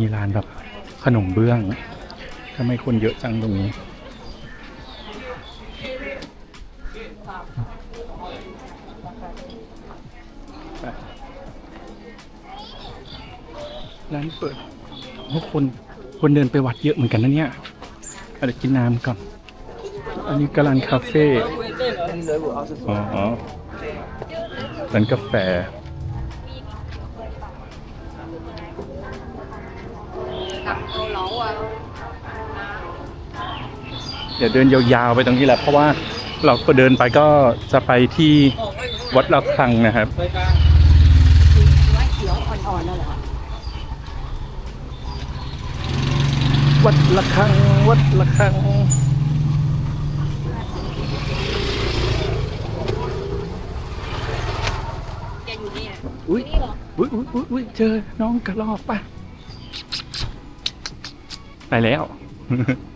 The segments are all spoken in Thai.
มีร้านแบบขนมเบื้องทำไมคนเยอะจังตรงนี้ ร้านเปิดโอ้คนคนเดินไปวัดเยอะเหมือนกันนะเนี่ยเดี๋ยวกินน้ำก่อน อันนี้ก็ร้านคาเฟ่อ๋ออ๋อร้านกาแฟ เดี๋ยวเดินยาวๆไปตรงนี้แหละเพราะว่าเราก็เดินไปก็จะไปที่วัดระฆังนะครับไว้เขียวอ่อนๆนั่นแหละวัดระฆังวัดระฆังแกอยู่นี่อุ้ยอุ้ยอุ้ยอุ๊ยอุ้ยเจอน้องกระรอกป่ะไปแล้วนี่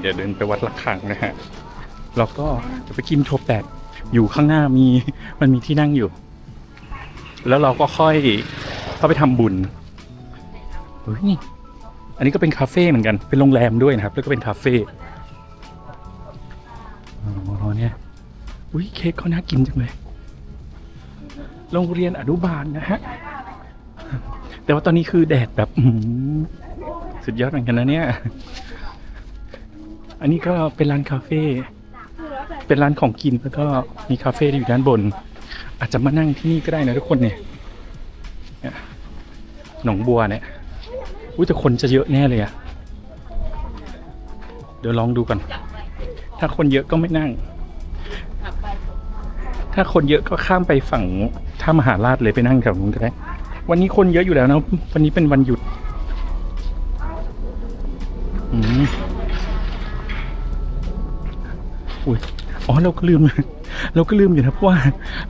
เดี๋ยวเดินไปวัดระฆังนะฮะแล้วก็จะไปกินโชแปดอยู่ข้างหน้ามีมันมีที่นั่งอยู่ แล้วเราก็ค่อยเข้าไปทำบุญเฮ้ยนี่อันนี้ก็เป็นคาเฟ่เหมือนกันเป็นโรงแรมด้วยนะครับ แล้วก็เป็นคาเฟ่อ๋อเนี่ยอุ้ยเค้กเขาน่ากินจังเลยโรงเรียนอนุบาลนะฮะ แต่ว่าตอนนี้คือแดดแบบสุดยอดเหมือนกันนะเนี่ย อันนี้ก็เป็นร้านคาเฟ่เป็นร้านของกินแล้วก็มีคาเฟ่ที่อยู่ด้านบน อาจจะมานั่งที่นี่ก็ได้นะทุกคนเนี่ยเนี่ยหนองบัวเนี่ยอุ้ยแต่คนจะเยอะแน่เลยอะเดี๋ยวลองดูก่อน ถ้าคนเยอะก็ไม่นั่ง ถ้าคนเยอะก็ข้ามไปฝั่งท่ามหาราชเลยไปนั่งแถวนู้นก็ได้ วันนี้คนเยอะอยู่แล้วนะ วันนี้เป็นวันหยุด เราก็ลืม เราก็ลืมอยู่นะเพราะว่า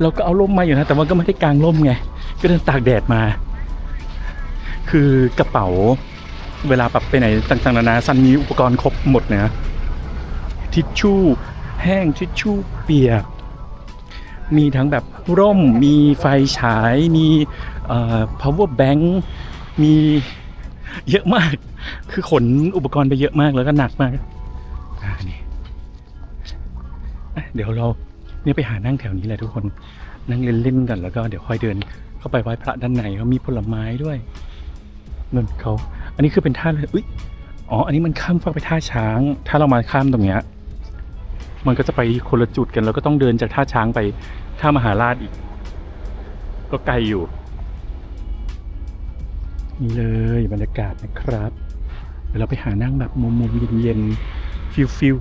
เราก็เอาร่มมาอยู่นะ แต่ว่าก็ไม่ได้กางร่มไง ก็เดินตากแดดมา คือกระเป๋า เวลาแบบไปไหนต่างๆนานาซันมีอุปกรณ์ครบหมดนะทิชชู่แห้งทิชชู่เปียก มีทั้งแบบร่ม มีไฟฉาย มีเอ่อ power bank มีเยอะมาก คือขนอุปกรณ์ไปเยอะมากแล้วก็หนักมาก อ่านี่ เดี๋ยวเราเนี่ยไปหานั่งแถวนี้แหละทุกคนนั่งเล่นๆกันแล้วก็เดี๋ยวค่อยเดินเข้าไปไหว้พระด้านในเขามีผลไม้ด้วยนั่นเขาอันนี้คือเป็นท่าเรืออุ้ยอ๋ออันนี้มันข้ามฟากไปท่าช้าง ถ้าเรามาข้ามตรงเนี้ยมันก็จะไปคนละจุดกันแล้วก็ต้องเดินจากท่าช้างไปท่ามหาราชอีก ก็ไกลอยู่นี่เลยบรรยากาศนะครับเดี๋ยวเราไปหานั่งแบบมุมมุมๆเย็นๆฟิลฟิล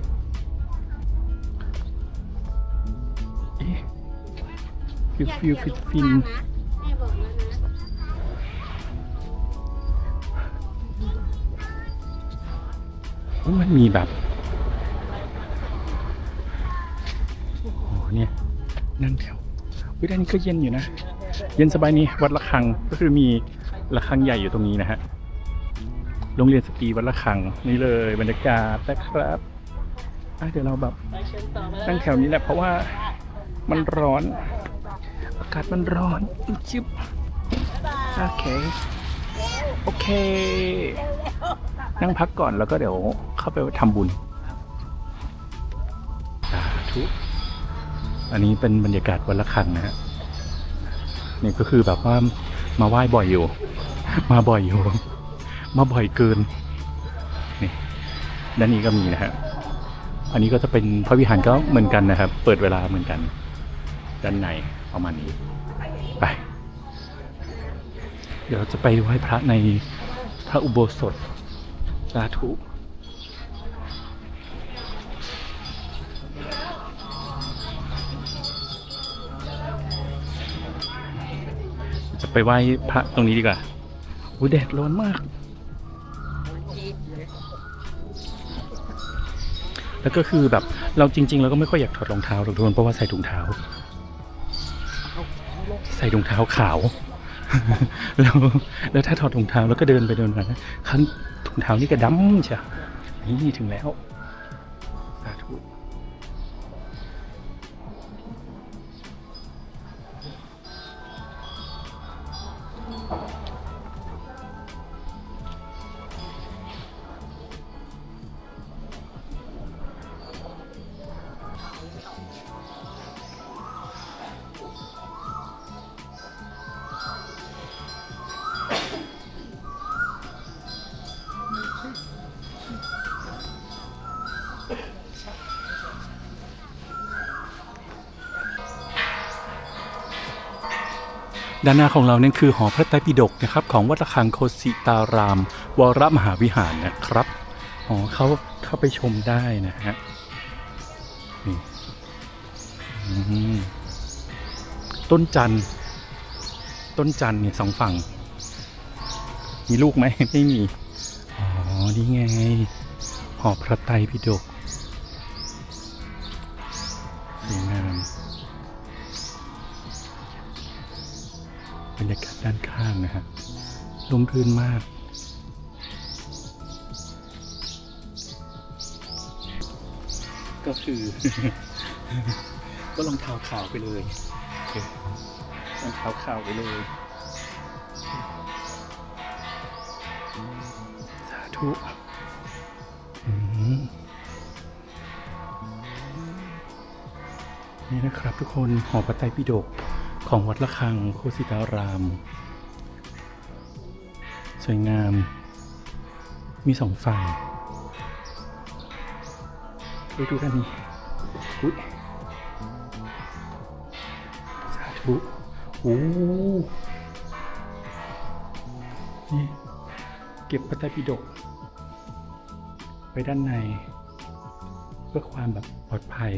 ฟิลฟิลฟิลฟิลแม่บอกแล้วนะโอ้มันมีแบบโอ้โหเนี่ยนั่งแถววิด้านนี้ก็เย็นอยู่นะ เย็นสบายนี่วัดระฆังก็คือมีระฆังใหญ่อยู่ตรงนี้นะฮะโรงเรียนสตรีวัดระฆังนี่เลยบรรยากาศนะครับอะเดี๋ยวเราแบบนั่งแถวนี้แหละเพราะว่ามันร้อน อากาศมันร้อนจิ๊บโอเค โอเค นั่งพักก่อนแล้วก็เดี๋ยวเข้าไปทำบุญสาธุอันนี้เป็นบรรยากาศวันละครั้งนะฮะนี่ก็คือแบบว่ามาไหว้บ่อยอยู่ มาบ่อยอยู่ มาบ่อยเกิน นี่ด้านนี้ก็มีนะฮะอันนี้ก็จะเป็นพระวิหารก็เหมือนกันนะครับ เปิดเวลาเหมือนกัน ด้านใน ประมาณนี้ไป เดี๋ยวเราจะไปไหว้พระในพระอุโบสถสาธุจะไปไหว้พระตรงนี้ดีกว่าอุ้ยแดดร้อนมาก แล้วก็คือแบบเราจริง ๆ เราก็ไม่ค่อยอยากถอดรองเท้าหรอกทุกคนเพราะว่าใส่ถุงเท้า ส่ถุงเท้าขาว แล้วแล้วถ้าถอดถุงเท้าแล้วก็เดินไปเดินมาข้างถุงเท้านี่ก็ดำใช่นี่ถึงแล้วสาธุ ด้านหน้าของเรานั่นคือหอพระไตรปิฎกนะครับของวัดระฆังโคสิตาราม วรมหาวิหารนะครับหอเขาเข้าไปชมได้นะฮะนี่อืมต้นจันทร์ต้นจันทร์เนี่ยสองฝั่ง มีลูกไหมไม่มี อ๋อ นี่ไง หอพระไตรปิฎก รรยากาศด้านข้างนะฮะลมรื่นมาก ก็คือ ก็รองเท้าขาวไปเลยโอเครองเท้าขาวไปเลยสาธุอืมนี่นะครับทุกคนหอพระไตรปิฎก ของวัดระฆังโคสิตาราม สวยงาม มีสองฝั่งดูดูด้านนี้อุ๊ยสาธุโอ้นี่เก็บพระไตรปิฎกไว้ด้านใน เพื่อความแบบปลอดภัย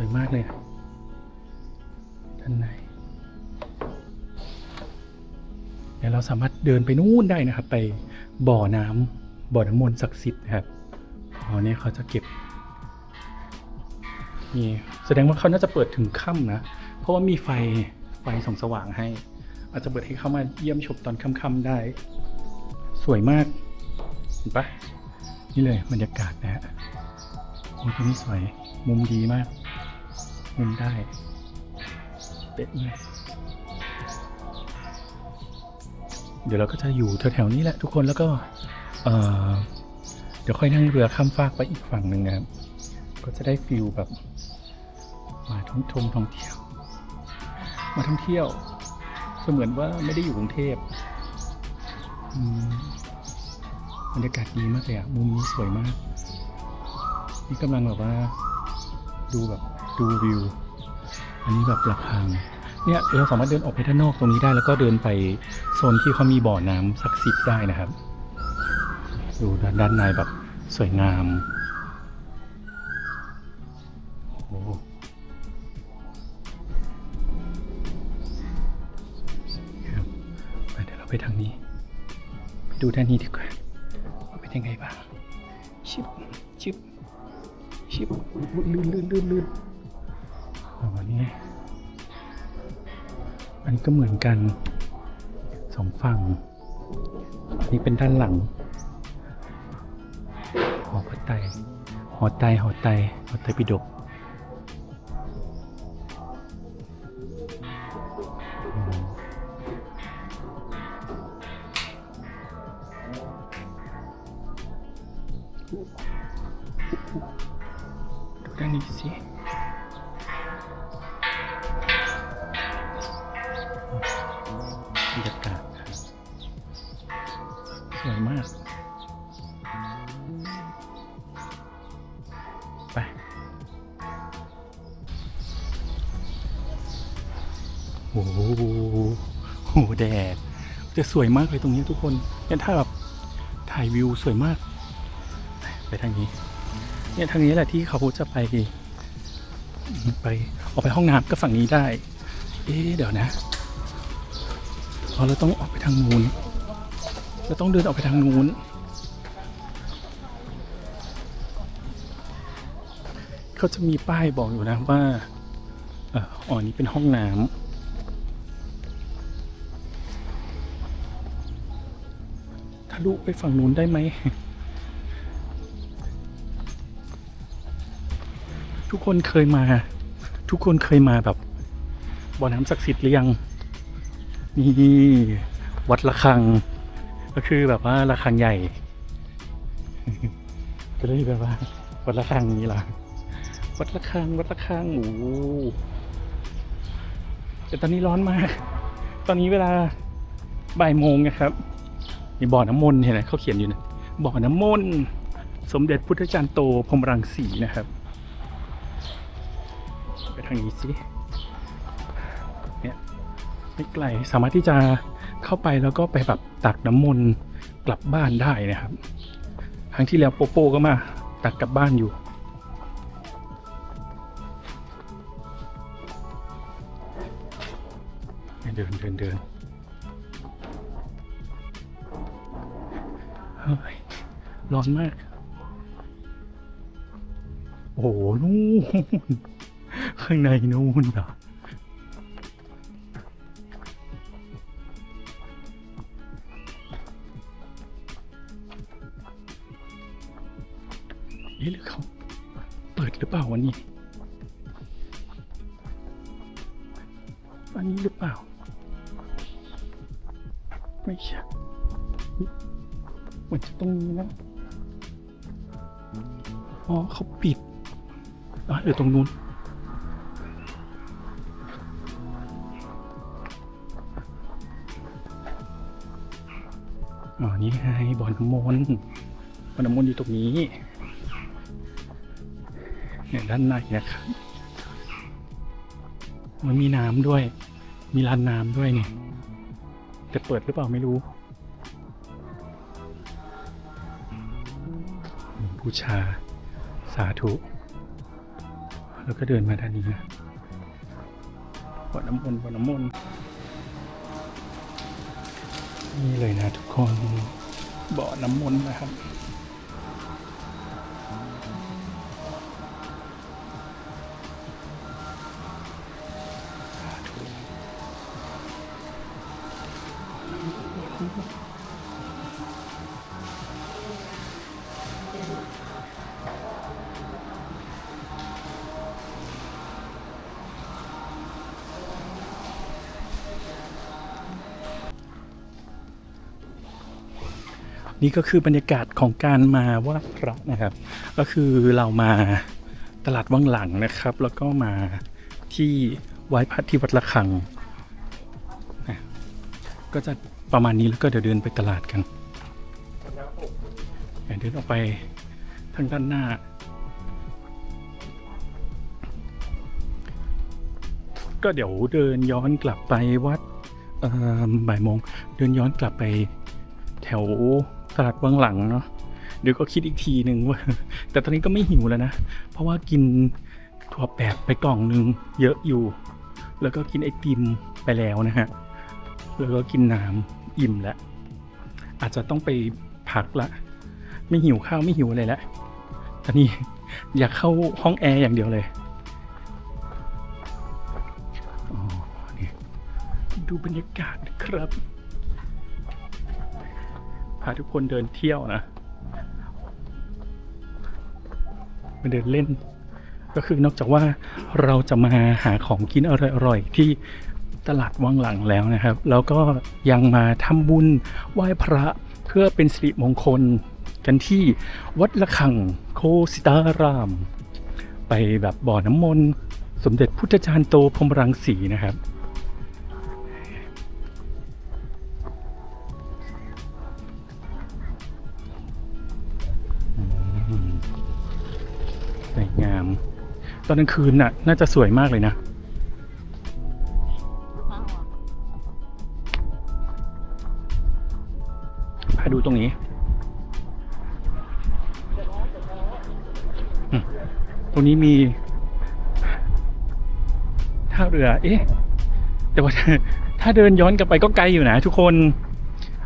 วยมากเลยอะด้านในเดี๋ยวเราสามารถเดินไปนู่นได้นะครับ ไปบ่อน้ำบ่อน้ำมนต์ศักดิ์สิทธิ์นะครับอ๋อเนี่ยเขาจะเก็บนี่แสดงว่าเขาน่าจะเปิดถึงค่ำนะ เพราะว่ามีไฟไฟส่องสว่างให้ อาจจะเปิดให้เข้ามาเยี่ยมชมตอนค่ำๆได้ สวยมากเห็นปะนี่เลยบรรยากาศนะฮะโอ้ตรงนี้สวยมุมดีมาก มุมได้เป๊ะมากเดี๋ยวเราก็จะอยู่แถวๆนี้แหละทุกคนแล้วก็เเดี๋ยวค่อยนั่งเรือข้ามฟากไปอีกฝั่งหนึ่งนะครับ ก็จะได้ฟิลแบบมาท่องชมท่องเที่ยว มาท่องเที่ยวเสมือนว่าไม่ได้อยู่กรุงเทพอืมบรรยากาศดีมากเลยอะมุมนี้สวยมาก นี่กำลังแบบว่าดูแบบ ดูวิว อันนี้แบบระฆังเนี่ยเราสามารถเดินออกไปด้านนอกตรงนี้ได้ แล้วก็เดินไปโซนที่เขามีบ่อน้ำศักดิ์สิทธิ์ได้นะครับ ดูด้านในแบบสวยงามโอ้โหครับไปเดี๋ยวเราไปทางนี้ ไปดูด้านนี้ดีกว่าว่าเป็นยังไงบ้างชิบชิบชิบลื่นลื่นลื่นลื่น อันนี้อันนี้ก็เหมือนกันสองฝั่งอันนี้เป็นด้านหลัง หอพระไตรหอไตรหอไตรหอไตรปิฎก โอ้โหโหแดดจะสวยมากเลยตรงนี้ทุกคนเนี่ยถ้าแบบถ่ายวิวสวยมาก ไปทางนี้ เนี่ยทางนี้แหละที่เขาจะไปไปออกไปห้องน้ำก็ฝั่งนี้ได้ เอ๊เดี๋ยวนะพอเราต้องออกไปทางนู้นเราต้องเดินออกไปทางนู้นเขาจะมีป้ายบอกอยู่นะว่าอ่ออ๋อนี่เป็นห้องน้ำ ทะลุไปฝั่งนู้นได้ไหม ทุกคนเคยมา ทุกคนเคยมาแบบบ่อน้ำศักดิ์สิทธิ์หรือยัง นี่วัดระฆัง ก็คือแบบว่าระฆังใหญ่ ก็เลยแบบว่า วัดระฆังนี้ล่ะวัดระฆังวัดระฆังโอ้แต่ตอนนี้ร้อนมาก ตอนนี้เวลาบ่ายโมงนะครับ มีบ่อน้ำมนต์เห็นไหมเขาเขียนอยู่นะบ่อน้ำมนต์สมเด็จพุทธจารย์โตพรหมรังสีนะครับ ไปทางนี้สิเนี่ยไม่ไกลสามารถที่จะเข้าไปแล้วก็ไปแบบตักน้ำมนต์กลับบ้านได้นะครับ ครั้งที่แล้วโปโป้ก็มาตักกลับบ้านอยู่เดินเดินเดิน ร้อนมาก โอ้โหนู่นข้างในนู่นเหรอเอ๊ะหรือเขาเปิดหรือเปล่าวันนี้ อันนี้หรือเปล่า ไม่ใช่ เหมือนจะตรงนี้นะอ๋อเขาปิดอะหรือตรงนู้นอ๋อนี่ไงบ่อน้ำมนต์บ่อน้ำมนต์อยู่ตรงนี้เนี่ยด้านในนะครับมันมีน้ำด้วย มีลานน้ำด้วยเนี่ยแต่เปิดหรือเปล่าไม่รู้ บูชาสาธุ แล้วก็เดินมาด้านนี้นะบ่อน้ำมนต์บ่อน้ำมนต์นี่เลยนะทุกคนบ่อน้ำมนต์นะครับ นี่ก็คือบรรยากาศของการมาว่าพระนะครับ ก็คือเรามาตลาดวังหลังนะครับ แล้วก็มาที่ไหว้พระที่วัดระฆังนะก็จะประมาณนี้แล้วก็เดี๋ยวเดินไปตลาดกันเดินออกไปทางด้านหน้า ก็เดี๋ยวเดินย้อนกลับไปวัดบ่ายโมงเดินย้อนกลับไปแถว ตลาดวังหลังเนาะเดี๋ยวก็คิดอีกทีหนึ่งว่า แต่ตอนนี้ก็ไม่หิวแล้วนะ เพราะว่ากินถั่วแปบไปกล่องหนึ่งเยอะอยู่ แล้วก็กินไอติมไปแล้วนะฮะ แล้วก็กินน้ำอิ่มแล้ว อาจจะต้องไปพักละ ไม่หิวข้าวไม่หิวอะไรล้วตอนนี้อยากเข้าห้องแอร์อย่างเดียวเลยดูบรรยากาศครับาทุกคนเดินเที่ยวนะมาเดินเล่น ก็คือนอกจากว่าเราจะมาหาของกินอร่อยๆที่ตลาดวังหลังแล้วนะครับ แล้วก็ยังมาทำบุญไหว้พระเพื่อเป็นสิริมงคลกันที่วัดละคังโคสิตาราม ไปแบบบ่อน้ำมนต์สมเด็จพุทธจารย์โตพรมรังสีนะครับ ตอนกลางคืนน่ะ น่าจะสวยมากเลยนะ พาดูตรงนี้ ตรงนี้มีท่าเรือ เอ๊ะ แต่ว่าถ้าเดินย้อนกลับไปก็ไกลอยู่นะทุกคน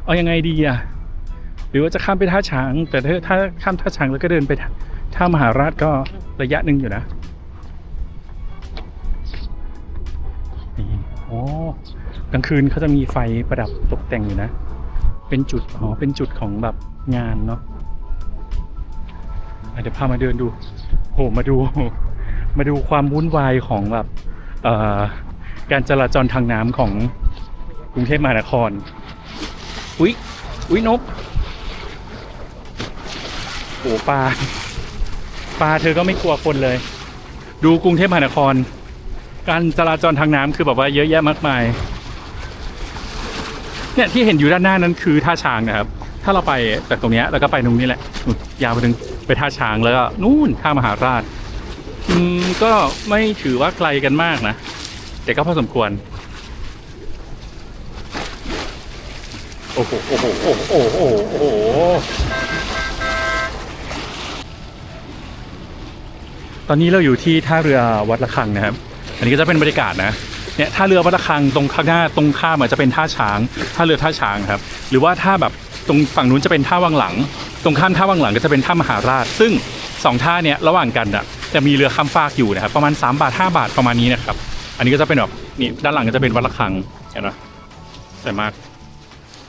เอายังไงดีอะ หรือว่าจะข้ามไปท่าช้าง แต่ถ้าข้ามท่าช้างแล้วก็เดินไปท่ามหาราชก็ระยะหนึ่งอยู่นะ นี่โอ้กลางคืนเขาจะมีไฟประดับตกแต่งอยู่นะ เป็นจุดอ๋อเป็นจุดของแบบงานเนาะเดี๋ยวพามาเดินดู โห มาดู มาดูความวุ่นวายของแบบการจราจรทางน้ำของกรุงเทพมหานคร อุ๊ย อุ๊ยนกโอ้ปลา ปลาเธอก็ไม่กลัวคนเลย ดูกรุงเทพมหานคร การจราจรทางน้ำคือแบบว่าเยอะแยะมากมาย เนี่ยที่เห็นอยู่ด้านหน้านั้นคือท่าช้างนะครับ ถ้าเราไปจากตรงนี้แล้วก็ไปตรงนี้แหละ ยาวไปถึงไปท่าช้างแล้วก็นู่นท่ามหาราช อืมก็ไม่ถือว่าไกลกันมากนะ แต่ก็พอสมควร โอ้โห โอ้โห โอ้โห โอ้โหโอ้โหตอนนี้เราอยู่ที่ท่าเรือวัดระฆังนะครับ อันนี้ก็จะเป็นบรรยากาศนะเนี่ยท่าเรือวัดระฆังตรงข้างหน้าตรงข้ามอาจจะเป็นท่าช้างท่าเรือท่าช้างครับ หรือว่าท่าแบบตรงฝั่งนู้นจะเป็นท่าวังหลัง ตรงข้ามท่าวังหลังก็จะเป็นท่ามหาราช ซึ่งสองท่าเนี่ยระหว่างกันอะจะมีเรือข้ามฟากอยู่นะครับประมาณ 3 บาท 5 บาทประมาณนี้นะครับ อันนี้ก็จะเป็นแบบนี่ด้านหลังก็จะเป็นวัดระฆังเห็นไหมสวยมาก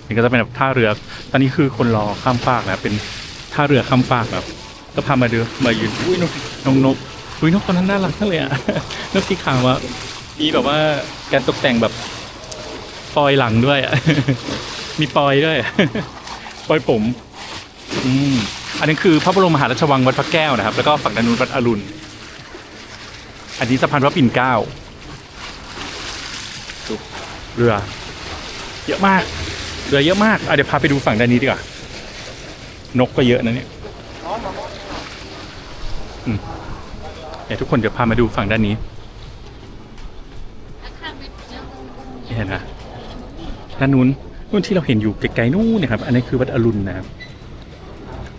นี่ก็จะเป็นแบบท่าเรือ ตอนนี้คือคนรอข้ามฟากนะเป็นท่าเรือข้ามฟากครับก็พามาดูมายืนอุ้ยนกนกนก อุ้ยนกตัวนั้นน่ารักมากเลยอะนกสีขาวอะมีแบบว่าการตกแต่งแบบปอยหลังด้วยอะมีปอยด้วย ปอยผม อืมอันนี้คือพระบรมมหาราชวังวัดพระแก้วนะครับ แล้วก็ฝั่งด้านนู้นวัดอรุณ อันนี้สะพานพระปิ่นเกล้าเรือ เยอะมาก เรือเยอะมากเดี๋ยวพาไปดูฝั่งด้านนี้ดีกว่า นกก็เยอะนะเนี่ย ดี๋ยวทุกคนเดี๋ยวพามาดูฝั่งด้านนี้เห็นนะด้านนู้นนู้นที่เราเห็นอยู่ไกลๆนู่นนะครับ อันนี้คือวัดอรุณนะครับ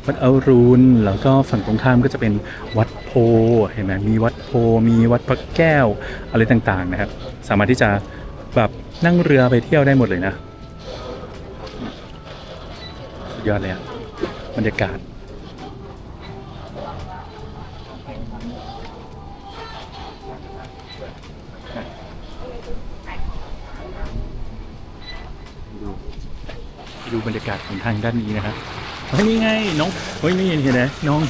วัดอรุณแล้วก็ฝั่งตรงข้ามก็จะเป็นวัดโพเห็นไหมมีวัดโพมีวัดพระแก้วอะไรต่างๆนะครับ สามารถที่จะแบบนั่งเรือไปเที่ยวได้หมดเลยนะ สุดยอดเลยอะบรรยากาศ ดูบรรยากาศของทางด้านนี้นะครับเฮ้ยนี่ไงน้องเฮ้ยนี่เห็นไหมน้อง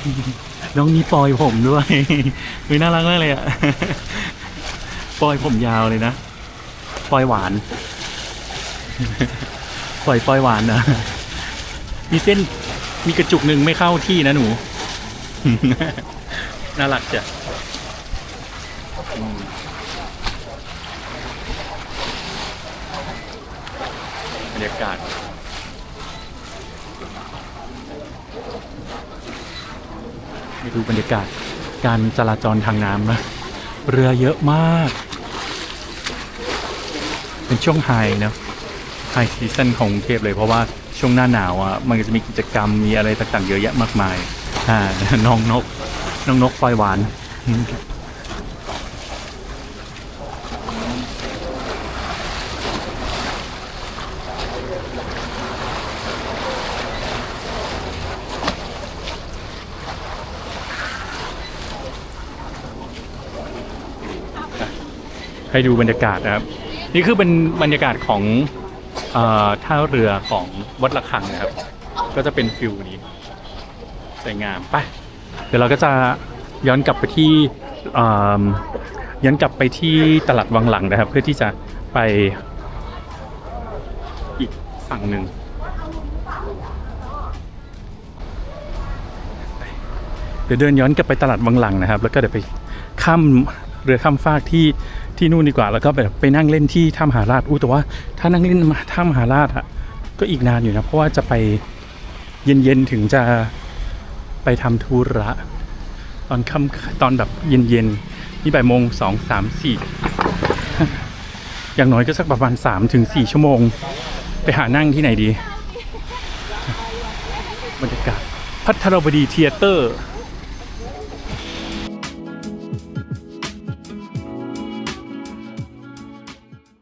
น้องนี่ปล่อยผมด้วยเฮ้ยน่ารักมากเลยอะปล่อยผมยาวเลยนะปล่อยหวานปล่อยปล่อยหวานนะมีเส้นมีกระจุกหนึ่งไม่เข้าที่นะหนู น่ารักจ้ะอืมบรรยากาศ ไปดูบรรยากาศการจราจรทางน้ำนะ เรือเยอะมาก เป็นช่วงไฮนะไฮซีซันของกรุงเทพเลยเพราะว่าช่วงหน้าหนาวอะมันก็จะมีกิจกรรมมีอะไรต่างๆเยอะแยะมากมาย อ่าน้องนก น้องนกปล่อยหวาน ให้ดูบรรยากาศนะครับ นี่คือเป็นบรรยากาศของอท่าเรือของวัดระฆังนะครับ ก็จะเป็นฟิลนี้สวยงามไปเดี๋ยวเราก็จะย้อนกลับไปที่ย้อนกลับไปที่ตลาดวังหลังนะครับ เพื่อที่จะไปอีกฝั่งหนึ่งเดี๋ยวเดินย้อนกลับไปตลาดวังหลังนะครับ แล้วก็เดี๋ยวไปข้ามเรือข้ามฟากที่ ที่นู่นดีกว่า แล้วก็แบบไปนั่งเล่นที่ถ้ำมหาราชอู้แต่ว่า ถ้านั่งเล่นมาถ้ำมหาราชอะก็อีกนานอยู่นะ เพราะว่าจะไปเย็นๆถึงจะไปทำธุระตอนค่ำตอนแบบเย็นๆนี่บ่ายโมงสองสามสี่อย่างน้อยก็สักประมาณสามถึงสี่ชั่วโมง ไปหานั่งที่ไหนดี บรรยากาศพัทรบดีเทียเตอร์